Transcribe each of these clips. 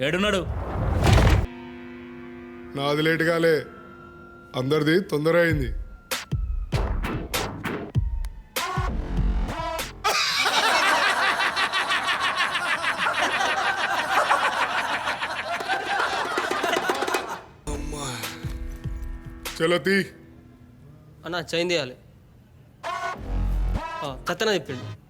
ఏడున్నాడు. నాది లేట్ కాలే. అందరిది తొందర అయింది. చలో తీ. అన్న చైన్ తీయాలి. కత్తన చెప్పిండు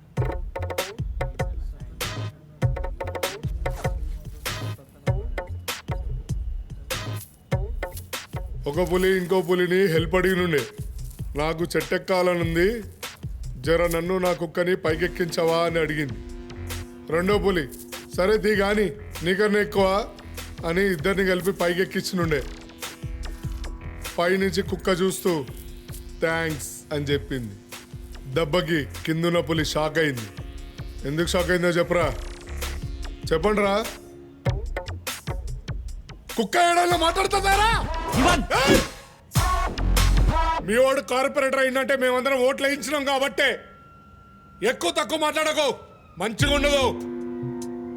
ఒక పులి ఇంకో పులిని హెల్ప్ అడిగినుండే. నాకు చెట్టెక్కాలనుంది. జర నన్ను నా కుక్కని పైకెక్కించవా అని అడిగింది. రెండో పులి సరే తీ గాని నీకన్నా ఎక్కువ అని ఇద్దరిని కలిపి పైకెక్కించినుండే. పైనుంచి కుక్క చూస్తూ థ్యాంక్స్ అని చెప్పింది. దెబ్బకి కిందున్న పులి షాక్ అయింది. ఎందుకు షాక్ అయిందో చెప్పరా? చెప్పండి రా కుక్క ఏడాలో మాట్లాడుతున్నారా ఏయ్! మీ వాడు కార్పొరేటర్ అయిందంటే మేమందరం ఓట్లు వేయించినాం కాబట్టే. ఎక్కువ తక్కువ మాట్లాడకు. మంచిగా ఉండదు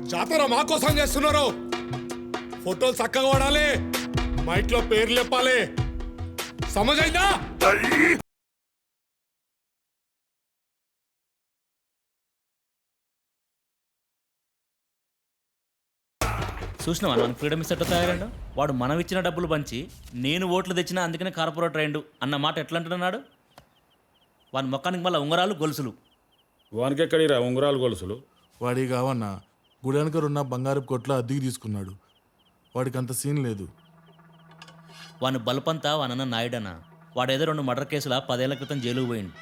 జాతర మా కోసం చేస్తున్నారు. ఫోటోలు చక్కగా వాడాలి. మైక్లో పేర్లు చెప్పాలి. సమజైందా? చూసినావా? మనకి ఫ్రీడమ్ ఇస్తే తయారండు? వాడు మనం ఇచ్చిన డబ్బులు పంచి నేను ఓట్లు తెచ్చినా అందుకనే కార్పొరేటర్ అయిండు అన్న మాట ఎట్లా అంటున్నాడు వాని మొక్కానికి మళ్ళీ ఉంగరాలు గొలుసులు. వానికెక్కడిరా ఉంగరాలు గొలుసులు? వాడి కావన్న గుడానికర్ ఉన్న బంగారపు కొట్ల అద్దెకి తీసుకున్నాడు. వాడికి అంత సీన్ లేదు. వాని బలుపంతా వానన్న నాయుడన్న. వాడేదో రెండు మర్డర్ కేసుల పదేళ్ళ క్రితం జైలుకు పోయిండు.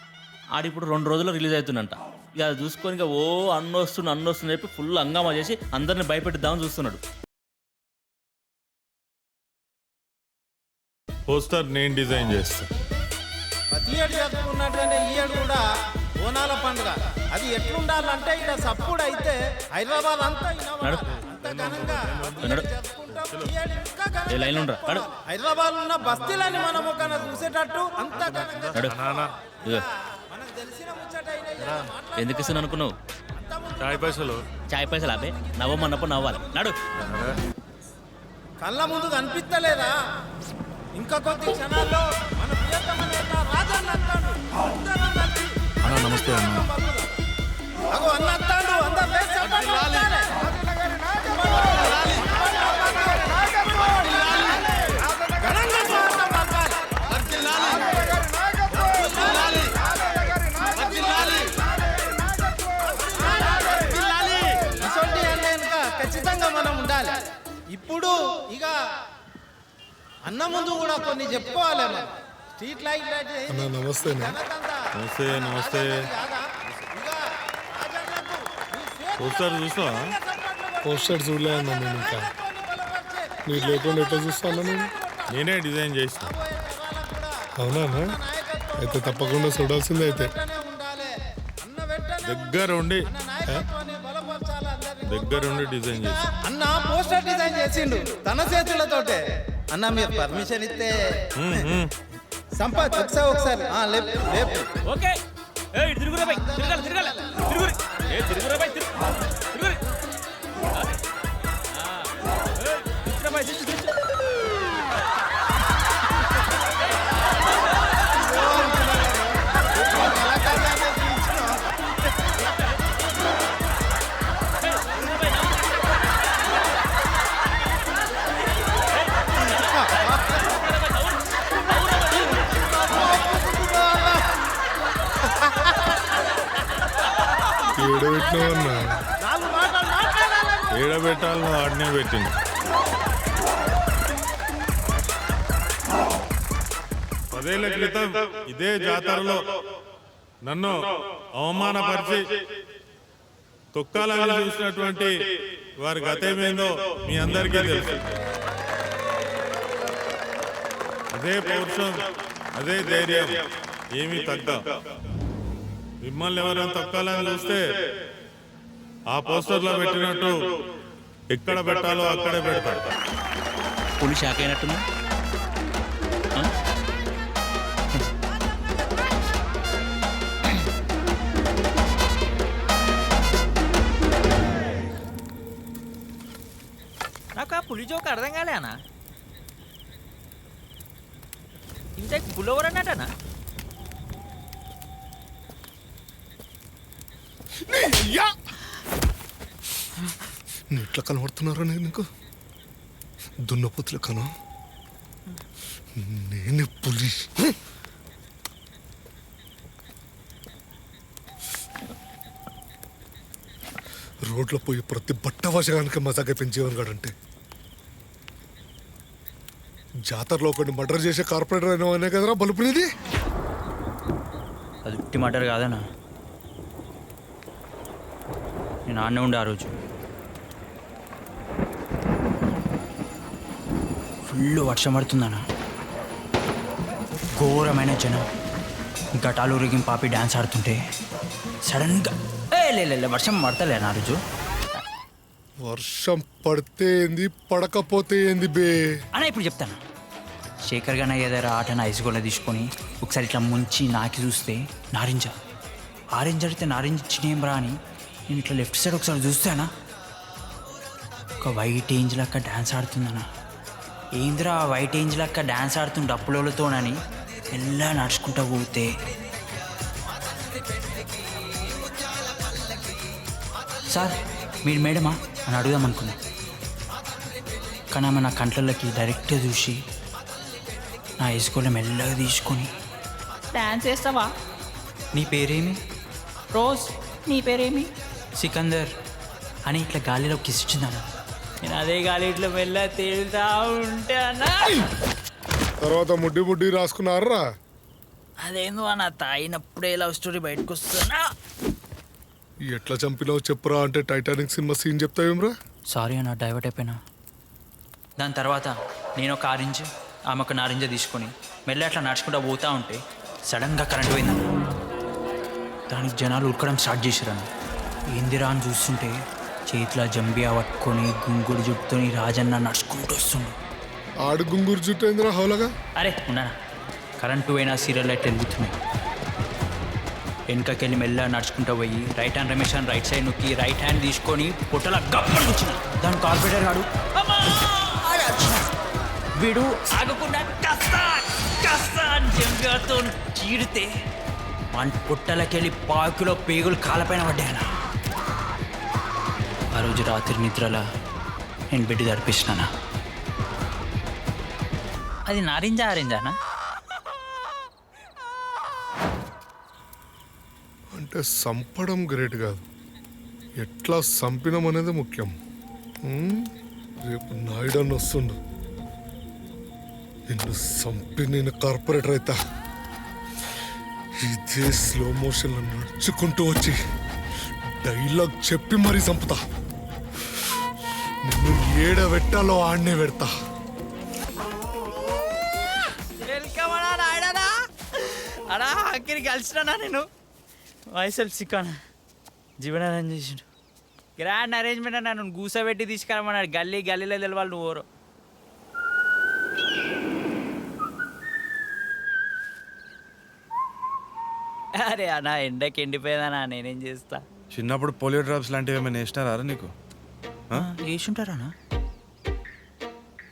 ఆడిప్పుడు రెండు రోజుల్లో రిలీజ్ అవుతుందంట ఇక చూసుకొని ఇక ఓ అన్నొస్తుంది అన్నొస్తుంది చెప్పి ఫుల్ హంగామా చేసి అందరిని భయపెట్టిద్దామని చూస్తున్నాడు. పోస్టర్ నేను డిజైన్ చేస్తా. ప్రతి ఏడు జరుపుకున్నటువంటి ఈ ఏడు కూడా బోనాల పండుగ. అది ఎట్లుండాలంటే ఇక్కడ సప్పుడు అయితే హైదరాబాద్ అంతా హైదరాబాద్ ఉన్న బస్తీలని మనం ఒక చూసేటట్టు అంత. ఎందుకు ఇస్తాను అనుకున్నావు? చాయ్ పైసలు. చాయ్ పైసలు ఆపే నవ్వమన్నప్పుడు నవ్వాలి. నడు. కళ్ళ ముందు కనిపిస్తలేదా? ఇంకా కొద్ది క్షణాల్లో మన ప్రియతమ నేత రాజన్న అంటాడు. అన్న నమస్తే అన్న. అగో అన్న అన్న ముందు కూడా కొన్ని చెప్పుకోవాలి స్ట్రీట్ లైట్ లైట్ అన్న నమస్తే నమస్తే నమస్తే. పోస్టర్ చూసినావా? పోస్టర్ చూడలే అన్న నేను ఇంకా. మీరు లేకుండా ఎట్లా చూస్తాను నేను? నేనే డిజైన్ చేసిన. అవునా? అయితే తప్పకుండా చూడాల్సిందే అయితే. దగ్గర ఉండి దగ్గర ఉండి డిజైన్ చేసిన. అన్న పోస్టర్ డిజైన్ చేసిండు తన చేతులతోటే. అన్న మీరు పర్మిషన్ ఇస్తే సంపత్ ఒకసారి ఒకసారి. ఆ, లేపు లేపు. ఓకే. ఏ తిరుగురా బై తిరగాలి తిరగాలి. తిరుగురి ఏ తిరుగురా బై పెట్టినావన్నా ఏడ ఆడనే పెట్టింది. పదేళ్ళ క్రితం ఇదే జాతరలో నన్ను అవమానపరిచి తొక్కాలని చూసినటువంటి వారి గతమేందో మీ అందరికీ తెలుసు. అదే పౌరుషం అదే ధైర్యం. ఏమీ తగ్గ. మిమ్మల్ని ఎవరైనా తొక్కాలని చూస్తే ఆ పోస్టర్లో పెట్టినట్టు ఎక్కడ పెట్టాలో అక్కడే పెడతాడు పులి షాక్ అయినట్టుంది? ఆ? నాకు ఆ పులి జోక్ అర్థం కాలే అన్న ఇంతకు పులవర్ నువ్వు ఇట్లా కనబడుతున్నారా నేను నీకు? దున్నపోతులు కను నేను పులి. రోడ్లో పోయి ప్రతి బట్ట వశగానికి మజాగా పెంచేవన్ గాడంటే జాతరలో ఒకటి మర్డర్ చేసే కార్పొరేటర్ అయినా కదరా బలుపునిది అది ఉట్టి మటర్ కాదన్నా. నేను ఆడనే ఉండే ఆ రోజు. ఫుల్ వర్షం పడుతుందన్న. ఘోరమైన జనం. ఘటాలు ఊరిగిం పాపి డ్యాన్స్ ఆడుతుంటే సడన్గా ఏ లే వర్షం పడతలే నా రోజు. వర్షం పడితే ఏంది? పడకపోతే ఏంది బే? అన్న ఇప్పుడు చెప్తాను. శేఖర్ గాన ఏదైనా ఆటన ఐసుగోళ తీసుకొని ఒకసారి ఇట్లా ముంచి నాకి చూస్తే నారింజ. ఆరెంజ్ అడితే నారింజ ఇచ్చినేం రా అని నేను ఇట్లా లెఫ్ట్ సైడ్ ఒకసారి చూస్తానా? ఒక వైట్ ఏంజ్ లెక్క డ్యాన్స్ ఆడుతుందన్న. ఏందిరా వైట్ ఏంజ్ లెక్క డ్యాన్స్ ఆడుతుంది డప్పులతోనని మెల్లగా నడుచుకుంటా పోతే. సార్ మీరు మేడమా? అని అడుగుదాం అనుకున్నా. కానీ ఆమె నా కంట్లలోకి డైరెక్ట్గా చూసి నా ఇసుకోలో మెల్లగా తీసుకొని. డాన్స్ చేస్తావా? నీ పేరేమి? రోజ్ నీ పేరేమి? సికందర్ అని ఇట్లా గాలిలో కిస్ నేను అదే గాలి ఇట్లా మెల్ల తేలుతా ఉంటే అన్న. తర్వాత ముడ్డి ముడ్డి రాసుకున్నారా? అదేందో అన్న తాగినప్పుడే లవ్ స్టోరీ బయటకు వస్తున్నా ఎట్లా చంపినావు చెప్పురా అంటే టైటానిక్ సినిమా సీన్ చెప్తావేమ్రా సారీ అన్న డైవర్ట్ అయిపోయినా. దాని తర్వాత నేను ఒక ఆరెంజ్ ఆమె ఒక నారింజ తీసుకొని మెల్ల అట్లా నడుచుకుంటూ పోతా ఉంటే సడన్గా కరెంట్ పోయిందన్న. దానికి జనాలు ఉరకడం స్టార్ట్ చేశారన్న. ఏందిరా అని చూస్తుంటే చేతిలో జంబియా పట్టుకొని గుంగుడు జుట్టుని రాజన్న నడుచుకుంటూ వస్తుండు. ఆడు గుంగూరు జుట్టు ఏందిరా హౌలగా? అరే ఉన్నానా? కరెంటు పోయినా సీరియల్ లైట్ వెలుగుతున్నాయి. వెనుకకెళ్ళి మెల్ల నడుచుకుంటూ పోయి రైట్ హ్యాండ్ రమేష్ అని రైట్ సైడ్ నొక్కి రైట్ హ్యాండ్ తీసుకొని పుట్టల గప్పలు కూర్చున్నా. దాని కార్పొరేటర్ గాడు. వీడు ఆగకుండా కస్తా కస్తా అని జంగాతో చీడితే మన పుట్టలకెళ్ళి పాకులో పేగులు కాలపైన పడ్డాయన. ఆ రోజు రాత్రి నిద్రలా నేను బిడ్డ తడిపిస్తున్నానా అది నారింజ ఆరెంజానా? అంటే సంపడం గ్రేట్ కాదు. ఎట్లా సంపినం అనేది ముఖ్యం. రేపు నాయుడని వస్తుండు. నిన్ను సంపి నేను కార్పొరేటర్ అయితా. ఇదే స్లో మోషన్లో నడుచుకుంటూ వచ్చి డైలాగ్ చెప్పి మరీ చంపుతా. నిన్ను ఏడ పెట్టాలో ఆడనే పెడతా. వెల్కమ్ అన్నా నాయనా అడా అక్కడికి కలిసినా నేను? వయసులు సిక్కాను? జీవనారాయణ చేసిండు. గ్రాండ్ అరేంజ్మెంట్ అన్న నన్ను కూసబెట్టి తీసుకురమ్మన్నాడు. గల్లీ గల్లీలో తెలవాలి నువ్వు ఊరు అరే అన్న ఎండకి ఎండిపోయేదన్నా నేనేం చేస్తా? చిన్నప్పుడు పోలియో డ్రాప్స్ లాంటివి ఏమైనా వేసినారా నీకు? వేసుంటారా అన్న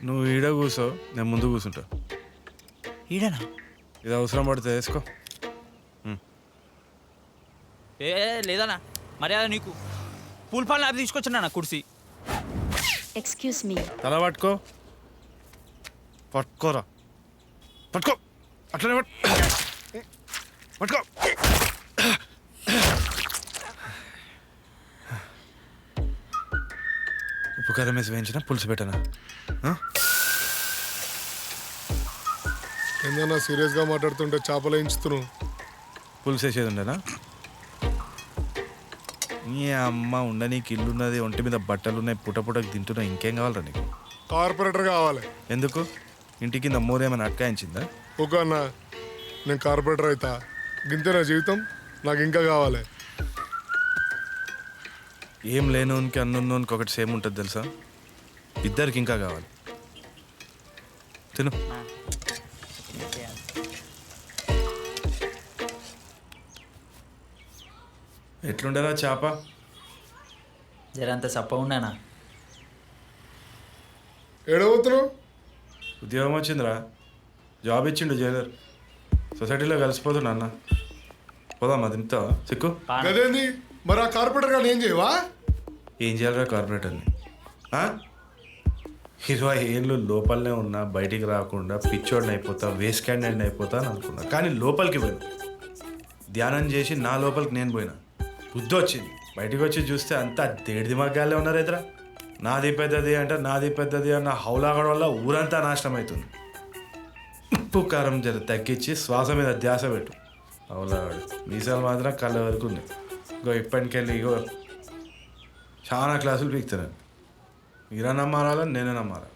నువ్వు ఈడ కూసో నేను ముందు కూర్చుంటా ఈడనా? ఇది అవసరం పడితే వేసుకో. ఏ లేదన్నా మర్యాద నీకు. పూల్ పాలు నాకు తీసుకొచ్చిన నా కుర్సీ Excuse me. తల పట్టుకో. పట్టుకోరా. పట్టుకో. అట్లనే పట్టు. పట్టుకో. కారం వేసి వేయించిన పులుసు పెట్టనా? ఏందన్నా సీరియస్గా మాట్లాడుతుంటే చేపలు వేయించుతున్నావు? పులుసు వేసేది ఉండేనా? నీ అమ్మ ఉండ నీకు ఇల్లు ఉన్నది ఒంటి మీద బట్టలు ఉన్నాయి పుట పుటకు తింటున్నా ఇంకేం కావాలరా నీకు? కార్పొరేటర్ కావాలి. ఎందుకు? ఇంటి కింద మోరేమైనా అట్కాయించిందా? ఒక అన్న నేను కార్పొరేటర్ అవుతా గింతే నా జీవితం? నాకు ఇంకా కావాలి. ఏం లేనోనికి అన్నున్నోనికి ఒకటి సేమ్ ఉంటుంది తెలుసా? ఇద్దరికి ఇంకా కావాలి. తిను. ఎట్లుండరా చేప? జరంత సప్ప ఉన్నానా ఏడవుతున్నావు ఉద్యోగం వచ్చిందిరా. జాబ్ ఇచ్చిండు జైలర్. సొసైటీలో కలిసిపోతున్నా అన్న పోదామా దింపుతావా సిక్కు. గదేంది? మరి ఆ కార్పొరేటర్ గారు ఏం చేయవా? ఏం చేయాలరా కార్పొరేటర్ని? ఇరవై ఏళ్ళు లోపలనే ఉన్నా బయటికి రాకుండా పిచ్చోడిని అయిపోతా వేస్ట్ క్యాండిడేట్ అయిపోతా అని అనుకున్నా. కానీ లోపలికి పోయినా. ధ్యానం చేసి నా లోపలికి నేను పోయినా. బుద్ధి వచ్చింది. బయటికి వచ్చి చూస్తే అంతా దేడిది మగ్గాలే ఉన్నారు ఎదురా. నాది పెద్దది అంటే నాది పెద్దది అన్న హౌలాగడ వల్ల ఊరంతా నాశనం అవుతుంది. ఉప్పు కారం జర తగ్గించి శ్వాస మీద ధ్యాస పెట్టు. హౌలాగాడు మీసాలు మాత్రం కళ్ళ వరకు ఉన్నాయి. ఇగో ఇప్పటికెళ్ళి ఇగో చాలా క్లాసులు పీకుతున్నాను మీరా నమ్మాలా నేనే నమ్మాలా?